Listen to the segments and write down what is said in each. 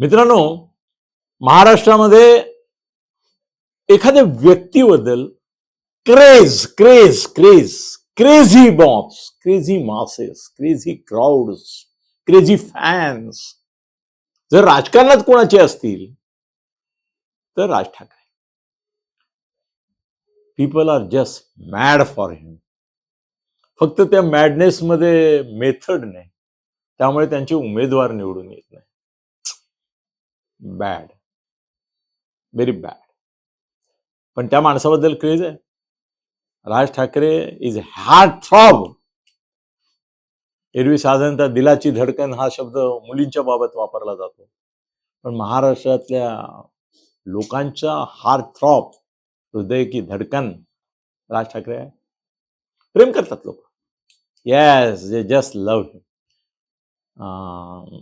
मित्रांनो महाराष्ट्रामध्ये एखाद्या व्यक्तीबद्दल craze craze craze crazy mobs crazy masses crazy crowds crazy fans जर राजकारणात कोणाचे असतील तर Raj Thackeray. People are just mad for him फक्त त्या मॅडनेस मध्ये मेथड नाही. त्यामुळे त्यांचे उमेदवार निवडून येत नाही. बॅड व्हेरी बॅड पण त्या माणसाबद्दल क्रेज आहे. Raj Thackeray is heartthrob एरवी साधारणतः दिलाची धडकन हा शब्द मुलींच्या बाबत वापरला जातो. पण महाराष्ट्रातल्या लोकांच्या हार्ट थ्रॉब हृदय की धडकन राज ठाकरे आहे. प्रेम करतात लोक. Yes they just love him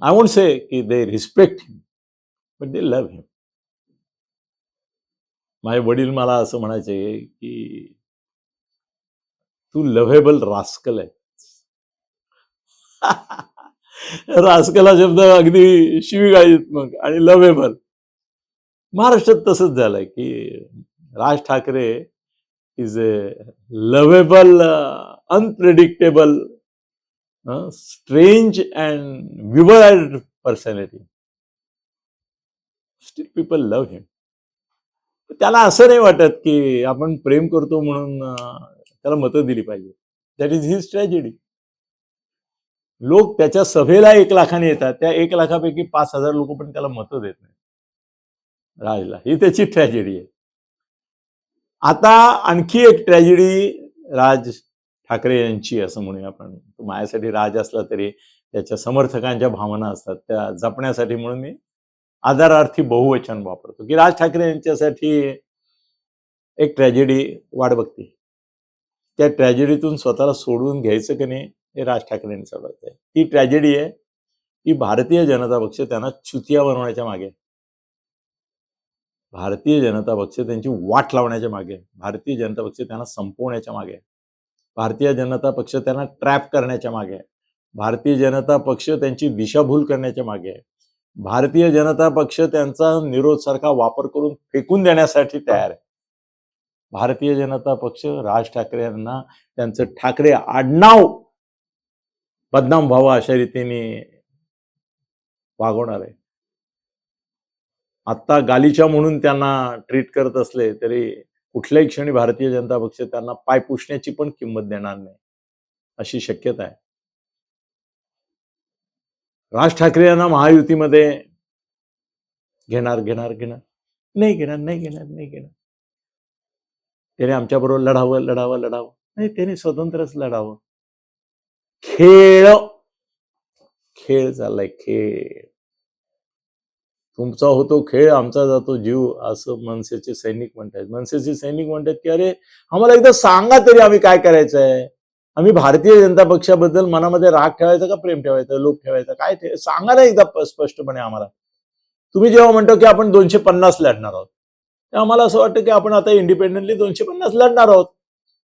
I won't say की they respect him but they love him माझे वडील मला असं म्हणायचे की तू लव्हेबल रास्कल आहे रास्कला शब्द अगदी शिवीगाळीत मग आणि लव्हेबल महाराष्ट्रात तसंच झालंय की Raj Thackeray is a lovable unpredictable strange and weird personality still people love him त्याला असं नाही वाटत की आपण प्रेम करतो म्हणून त्याला मतं दिली पाहिजे. दॅट इज हिज ट्रॅजेडी लोक त्याच्या सभेला एक लाखाने येतात. त्या एक लाखापैकी पाच हजार लोक पण त्याला मतं देत नाही राजला ही त्याची ट्रॅजेडी आहे. आता आणखी एक ट्रॅजेडी राज ठाकरे यांची असं म्हणूया आपण. माझ्यासाठी राज असला तरी त्याच्या समर्थकांच्या भावना असतात. त्या जपण्यासाठी म्हणून मी आधारार्थी बहुवचन वापरतो. की राज ठाकरे यांच्यासाठी एक ट्रॅजेडी वाट बघते. त्या ट्रॅजेडीतून स्वतःला सोडवून घ्यायचं की नाही हे राज ठाकरे यांनी आहे. ती ट्रॅजेडी आहे की भारतीय जनता पक्ष त्यांना चुतिया बनवण्याच्या मागे. भारतीय जनता पक्ष त्यांची वाट लावण्याच्या मागे. भारतीय जनता पक्ष त्यांना संपवण्याच्या मागे. भारतीय जनता पक्ष त्यांना ट्रॅप करण्याच्या मागे. भारतीय जनता पक्ष त्यांची दिशाभूल करण्याच्या मागे. आहे भारतीय जनता पक्ष त्यांचा निरोध सारखा वापर करून फेकून देण्यासाठी तयार आहे. भारतीय जनता पक्ष राज ठाकरे यांना त्यांचं ठाकरे आडनाव बदनाम व्हावं अशा रीतीने वागवणार आहे. आत्ता गालिचा म्हणून त्यांना ट्रीट करत असले तरी कुठल्याही क्षणी भारतीय जनता पक्ष त्यांना पाय पुसण्याची पण किंमत देणार नाही अशी शक्यता आहे. राज ठाकरे यांना महायुतीमध्ये घेणार घेणार घेणार. नाही घेणार नाही घेणार नाही घेणार. त्याने आमच्याबरोबर लढावं लढावं लढावं. नाही त्याने स्वतंत्रच लढावं. खेळ! खेळ चाललाय खेळ. तुमचा होतो खेळ आमचा जातो जीव असं मनसेचे सैनिक म्हणतात. मनसेचे सैनिक म्हणतात की अरे आम्हाला एकदा सांगा तरी आम्ही काय करायचंय? आम्ही भारतीय जनता पक्षाबद्दल मनामध्ये राग ठेवायचा का प्रेम ठेवायचं लोक ठेवायचा? काय ठेव सांगा ना एकदा स्पष्टपणे आम्हाला. तुम्ही जेव्हा म्हणतो की आपण दोनशे पन्नास लढणार आहोत तेव्हा आम्हाला असं वाटतं की आपण आता इंडिपेंडेंटली दोनशे पन्नास लढणार आहोत.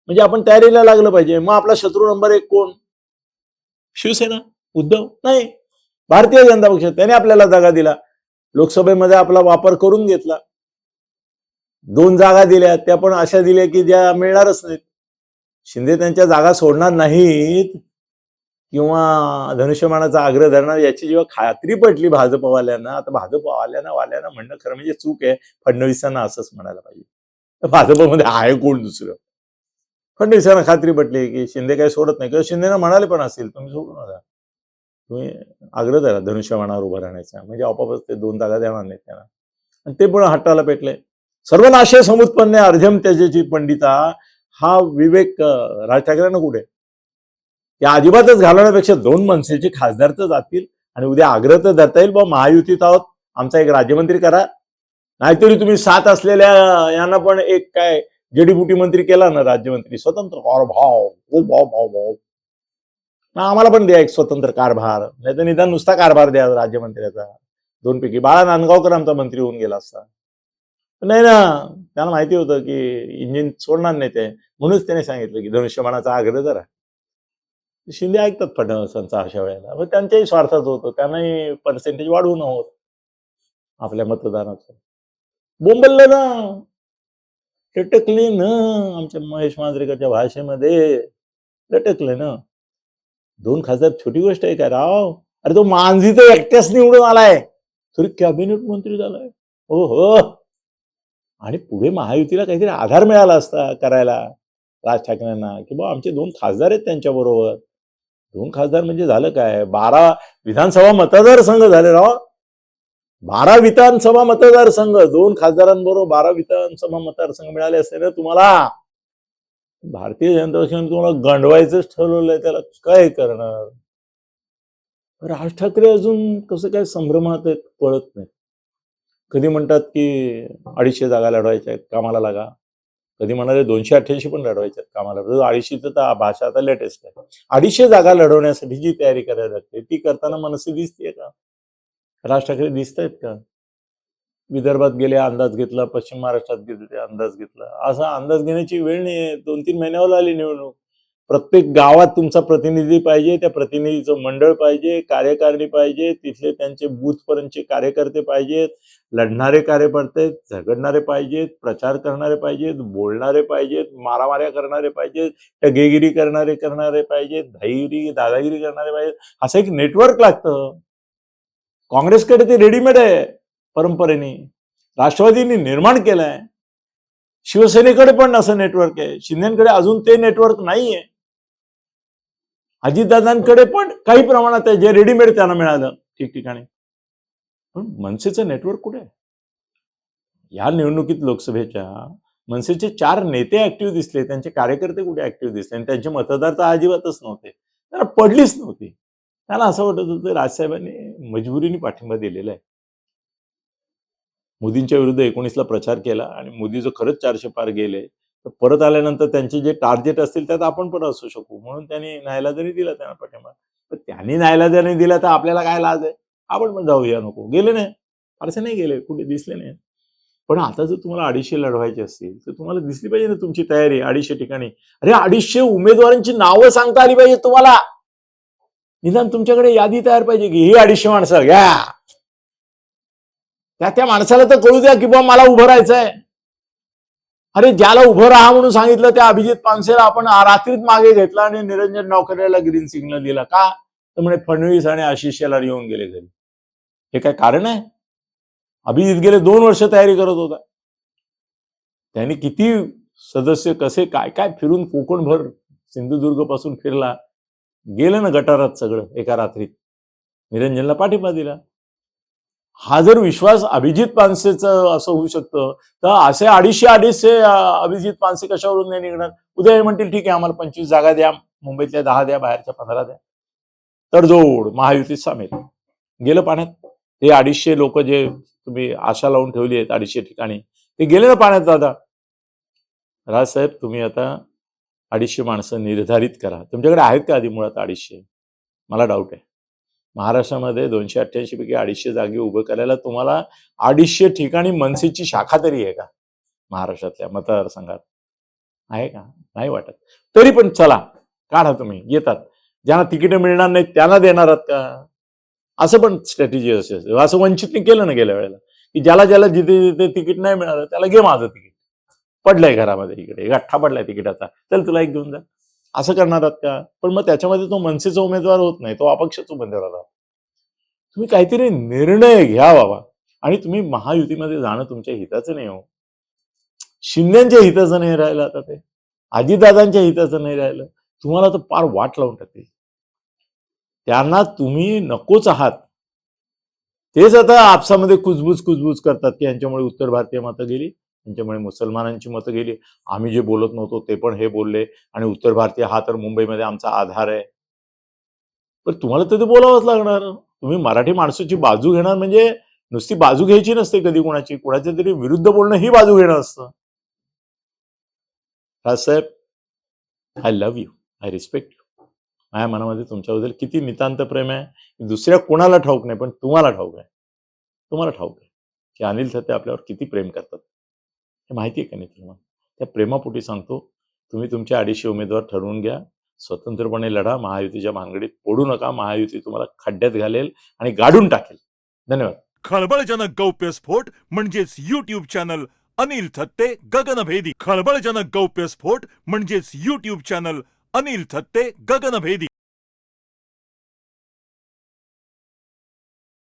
म्हणजे आपण तयारीला लागलं पाहिजे. मग आपला शत्रू नंबर एक कोण? शिवसेना? उद्धव? नाही. भारतीय जनता पक्ष. त्याने आपल्याला जागा दिला. लोकसभेमध्ये आपला वापर करून घेतला. दोन जागा दिल्या. त्या पण अशा दिल्या की ज्या मिळणारच नाहीत. शिंदे त्यांच्या जागा सोडणार नाहीत किंवा धनुष्यमानाचा आग्रह धरणार याची जेव्हा खात्री पटली भाजपवाल्यांना आता भाजपवाल्यांना वाल्यांना म्हणणं खरं म्हणजे चूक आहे. फडणवीसांना असंच म्हणायला पाहिजे. भाजपमध्ये आहे कोण दुसरं? फडणवीसांना खात्री पटली की शिंदे काही सोडत नाही. किंवा शिंदेना म्हणाले पण असेल तुम्ही सोडू नका तुम्ही आग्रह धरा धनुष्यमानावर उभं राहण्याचा. म्हणजे आपोआपच ते दोन जागा देणार नाहीत त्यांना. आणि ते पण हट्टाला पेटले. सर्वनाशय समुत्पन्न अर्ध्यम त्याच्याची पंडिता. हा विवेक राज ठाकरेंना कुठे? या अजिबातच घालवण्यापेक्षा दोन मनसेचे खासदार तर जातील आणि उद्या आग्रह तर धरता येईल बा महायुतीत आहोत आमचा एक राज्यमंत्री करा. नाहीतरी तुम्ही सात असलेल्या यांना पण एक काय जडीबुटी मंत्री केला ना राज्यमंत्री? स्वतंत्र कारभाव ओ भाव भाव भाव ना आम्हाला पण द्या एक स्वतंत्र कारभार. नाही तर निदान नुसता कारभार द्या राज्यमंत्र्याचा. दोन पैकी बाळा नांदगावकर आमचा मंत्री होऊन गेला असता. नाही ना त्यांना माहिती होतं की इंजिन सोडणार नाही ते. म्हणूनच त्याने सांगितलं की धनुष्यमानाचा आग्रह धरा. शिंदे ऐकतात फडणवीसांचा अशा वेळेला. मग त्यांच्याही स्वार्थाचं होतं. त्यांनाही पर्सेंटेज वाढवून नव्हतं आपल्या मतदानाचं. बोंबललं ना. लटकले ना आमच्या महेश मांजरेकरच्या भाषेमध्ये. लटकले ना. दोन खासदार छोटी गोष्ट आहे का राव? अरे तो मांझी तर एकट्याच निवडून आलाय. तरी कॅबिनेट मंत्री झालाय. हो हो आणि पुढे महायुतीला काहीतरी आधार मिळाला असता करायला राज ठाकरेंना की बा आमचे दोन खासदार आहेत त्यांच्या बरोबर दोन खासदार म्हणजे झालं काय? बारा विधानसभा मतदारसंघ झाले राव. बारा विधानसभा मतदारसंघ दोन खासदारांबरोबर बारा विधानसभा मतदारसंघ मिळाले असते ना तुम्हाला? भारतीय जनता पक्षाने तुम्हाला गंडवायचंच ठरवलंय त्याला काय करणार? राज ठाकरे अजून कसं काय संभ्रमात आहेत कळत नाही. कधी म्हणतात की अडीचशे जागा लढवायच्या आहेत कामाला लागा. कधी म्हणाले दोनशे अठ्ठ्याऐंशी पण लढवायच्या आहेत कामाला अडीचशे अडीचशेचं तर भाषा आता लेटेस्ट आहे. अडीचशे जागा लढवण्यासाठी जी तयारी करायला लागते ती करताना मनसे दिसते का? राज ठाकरे दिसत आहेत का? विदर्भात गेले अंदाज घेतला पश्चिम महाराष्ट्रात गेले अंदाज घेतला. असा अंदाज घेण्याची वेळ नाही दोन तीन महिन्यावर आली निवडणूक. प्रत्येक गावात तुमचा प्रतिनिधी पाहिजे त्या प्रतिनिधीचं मंडळ पाहिजे कार्यकारिणी पाहिजे तिथले त्यांचे बूथपर्यंतचे कार्यकर्ते पाहिजेत. लढणारे कार्यकर्ते झगडणारे पाहिजेत प्रचार करणारे पाहिजेत बोलणारे पाहिजेत मारामाऱ्या करणारे पाहिजेत टगेगिरी करणारे करणारे पाहिजेत धाईगिरी दादागिरी करणारे पाहिजेत. असं एक नेटवर्क लागतं. काँग्रेसकडे ते रेडीमेड आहे परंपरेने. राष्ट्रवादीने निर्माण केलंय. शिवसेनेकडे पण असं नेटवर्क आहे. शिंदेकडे अजून ते नेटवर्क नाहीये. अजितदादांकडे पण काही प्रमाणात आहे जे रेडीमेड त्यांना मिळालं ठिकठिकाणी. पण मनसेचं नेटवर्क कुठे आहे? या निवडणुकीत लोकसभेच्या मनसेचे चार नेते ऍक्टिव्ह दिसले त्यांचे कार्यकर्ते कुठे ऍक्टिव्ह दिसले? आणि त्यांचे मतदार तर अजिबातच नव्हते. त्यांना पडलीच नव्हती. त्याला असं वाटत होतं राजसाहेबांनी मजबुरीने पाठिंबा दिलेला आहे. मोदींच्या विरुद्ध एकोणीसला प्रचार केला आणि मोदी जो खरंच चारशे पार गेले तर परत आल्यानंतर त्यांचे जे टार्गेट असतील त्यात आपण पण असू शकू. म्हणून त्यांनी न्यायला दिला त्यांना पाठिंबा. पण त्यांनी न्यायला दिला तर आपल्याला काय लाज आहे? आपण पण जाऊया नको. गेले नाही. फारसे नाही गेले. कुठे दिसले नाही. पण आता जर तुम्हाला अडीचशे लढवायचे असतील तर तुम्हाला दिसली पाहिजे ना तुमची तयारी अडीचशे ठिकाणी. अरे अडीचशे उमेदवारांची नावं सांगता आली पाहिजे तुम्हाला. निदान तुमच्याकडे यादी तयार पाहिजे की ही अडीचशे माणसं घ्या. त्या त्या माणसाला तर कळू द्या की बा मला उभं राहायचंय. अरे ज्याला उभं राहा म्हणून सांगितलं त्या अभिजित पानसेला आपण रात्रीत मागे घेतला आणि निरंजन नौकऱ्याला ग्रीन सिग्नल दिला. का? तर म्हणे फडणवीस आणि आशिष शेलार येऊन गेले घरी. हे काय कारण आहे? अभिजित गेले दोन वर्ष तयारी करत होता. त्यांनी किती सदस्य कसे काय काय फिरून कोकणभर सिंधुदुर्गपासून फिरला. गेलं ना गटारात सगळं एका रात्रीत. निरंजनला पाठिंबा दिला. हा जर विश्वास अभिजित पानसेचा असं होऊ शकतं तर असे अडीचशे अडीचशे अभिजित पानसे कशावरून नाही निघणार? उद्या हे म्हणतील ठीक आहे आम्हाला पंचवीस जागा द्या मुंबईतल्या दहा द्या बाहेरच्या पंधरा द्या. तडजोड महायुतीत सामील. गेलं पाण्यात. ते अडीचशे लोक जे तुम्ही आशा लावून ठेवली आहेत अडीचशे ठिकाणी ते गेले ना पाण्यात दादा? राजसाहेब तुम्ही आता अडीचशे माणसं निर्धारित करा. तुमच्याकडे आहेत का आधी मुळात अडीचशे? मला डाऊट आहे. महाराष्ट्रामध्ये दोनशे अठ्ठ्याऐंशी पैकी अडीचशे जागी उभं करायला तुम्हाला अडीचशे ठिकाणी मनसेची शाखा तरी आहे का? महाराष्ट्रातल्या मतदारसंघात. आहे का? नाही वाटत. तरी पण चला काढा तुम्ही. येतात. ज्यांना तिकीट मिळणार नाही त्यांना देणार आहात का? असं पण स्ट्रॅटेजी असते असं वंचितने केलं ना गेल्या वेळेला. की ज्याला ज्याला जिथे जिथे तिकीट नाही मिळालं त्याला घे माझं तिकीट. पडलंय घरामध्ये इकडे. गठ्ठा पडलाय तिकिटाचा. चल तुला एक घेऊन जा. असं करणार आहात का? पण मग त्याच्यामध्ये तो मनसेचा उमेदवार होत नाही तो अपक्षच उमेदवार आला. तुम्ही काहीतरी निर्णय घ्या बाबा. आणि तुम्ही महायुतीमध्ये जाणं तुमच्या हिताचं नाही हो. शिंदेच्या हिताचं नाही राहिलं आता ते. आजीदादांच्या हिताचं नाही राहिलं. तुम्हाला तर पार वाट लावून टाकते त्यांना तुम्ही नकोच आहात. तेच आता आपसामध्ये कुजबूज कुजबूज करतात की यांच्यामुळे उत्तर भारतीय मतं गेली त्यांच्यामुळे मुसलमानांची मतं गेली. आम्ही जे बोलत नव्हतो ते पण हे बोलले आणि उत्तर भारतीय हा तर मुंबईमध्ये आमचा आधार आहे. पण तुम्हाला तर ते बोलावंच लागणार. तुम्ही मराठी माणसाची बाजू घेणार म्हणजे नुसती बाजू घ्यायची नसते कधी कोणाची. कोणाच्या तरी विरुद्ध बोलणं ही बाजू घेणं असतं. राजसाहेब I love you I respect you माझ्या मनामध्ये तुमच्याबद्दल किती नितांत प्रेम आहे. दुसऱ्या कोणाला ठाऊक नाही पण तुम्हाला ठाऊक आहे. तुम्हाला ठाऊक आहे. की अनिल थत्ते आपल्यावर किती प्रेम करतात. हे माहिती आहे का नाही तुम्हाला? त्या प्रेमापोटी सांगतो तुम्ही तुमच्या अडीचशे उमेदवार ठरवून घ्या. स्वतंत्रपणे लढा. महायुतीच्या भानगडीत पडू नका. महायुती तुम्हाला खड्ड्यात घालेल आणि गाडून टाकेल. धन्यवाद. खळबळजनक गौप्यस्फोट म्हणजेच युट्यूब चॅनल अनिल थत्ते गगनभेदी. खळबळजनक गौप्यस्फोट म्हणजेच युट्यूब चॅनल अनिल थत्ते गगनभेदी